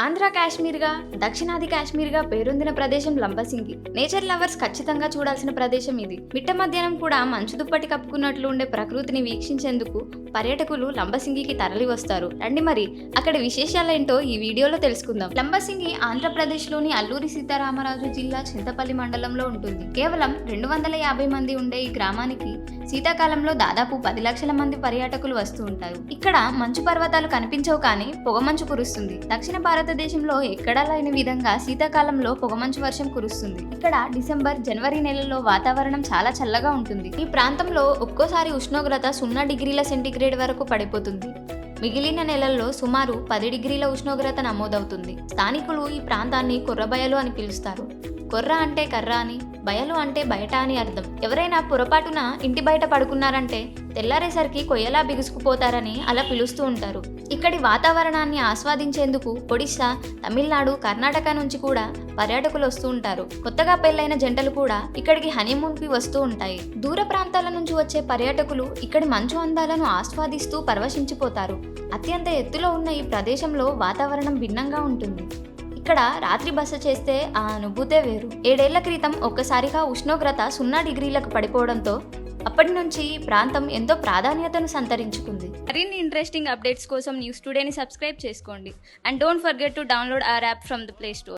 ఆంధ్ర కాశ్మీర్గా దక్షిణాది కాశ్మీర్గా పేరొందిన ప్రదేశం లంబసింగి. నేచర్ లవర్స్ ఖచ్చితంగా చూడాల్సిన ప్రదేశం ఇది. మిట్ట మధ్యాహ్నం కూడా మంచు దుప్పటి కప్పుకున్నట్లు ఉండే ప్రకృతిని వీక్షించేందుకు పర్యాటకులు లంబసింగికి తరలి వస్తారు రండి మరి అక్కడ విశేషాలేంటో ఈ వీడియోలో తెలుసుకుందాం. లంబసింగి ఆంధ్రప్రదేశ్లోని అల్లూరి సీతారామరాజు జిల్లా చింతపల్లి మండలంలో ఉంటుంది. కేవలం రెండు వందల యాభై మంది ఉండే ఈ గ్రామానికి శీతాకాలంలో దాదాపు పది లక్షల మంది పర్యాటకులు వస్తూ ఉంటారు. ఇక్కడ మంచు పర్వతాలు కనిపించవు కానీ పొగమంచు కురుస్తుంది. దక్షిణ భారతదేశంలో ఎక్కడా లేని విధంగా శీతాకాలంలో పొగమంచు వర్షం కురుస్తుంది. ఇక్కడ డిసెంబర్ జనవరి నెలల్లో వాతావరణం చాలా చల్లగా ఉంటుంది. ఈ ప్రాంతంలో ఒక్కోసారి ఉష్ణోగ్రత సున్నా డిగ్రీల సెంటీగ్రేడ్ వరకు పడిపోతుంది. మిగిలిన నెలల్లో సుమారు పది డిగ్రీల ఉష్ణోగ్రత నమోదవుతుంది. స్థానికులు ఈ ప్రాంతాన్ని కొర్రబయలు అని పిలుస్తారు. కొర్ర అంటే కర్ర అని బయలు అంటే బయట అని అర్థం. ఎవరైనా పొరపాటున ఇంటి బయట పడుకున్నారంటే తెల్లారేసరికి కొయ్యలా బిగుసుకుపోతారని అలా పిలుస్తూ ఉంటారు. ఇక్కడి వాతావరణాన్ని ఆస్వాదించేందుకు ఒడిశా తమిళనాడు కర్ణాటక నుంచి కూడా పర్యాటకులు వస్తూ ఉంటారు. కొత్తగా పెళ్ళైన జంటలు కూడా ఇక్కడికి హనీమూన్కి వస్తూ ఉంటాయి. దూర ప్రాంతాల నుంచి వచ్చే పర్యాటకులు ఇక్కడి మంచు అందాలను ఆస్వాదిస్తూ పరవశించిపోతారు. అత్యంత ఎత్తులో ఉన్న ఈ ప్రదేశంలో వాతావరణం భిన్నంగా ఉంటుంది. ఇక్కడ రాత్రి బస చేస్తే ఆ అనుభూతే వేరు. ఏడేళ్ళ క్రితం ఒక్కసారిగా ఉష్ణోగ్రత సున్నా డిగ్రీలకు పడిపోవడంతో అప్పటి నుంచి ఈ ప్రాంతం ఎంతో ప్రాధాన్యతను సంతరించుకుంది. మరిన్ని ఇంట్రెస్టింగ్ అప్డేట్స్ కోసం న్యూస్ టుడేని సబ్స్క్రైబ్ చేసుకోండి. And don't forget to download our app from the Play Store.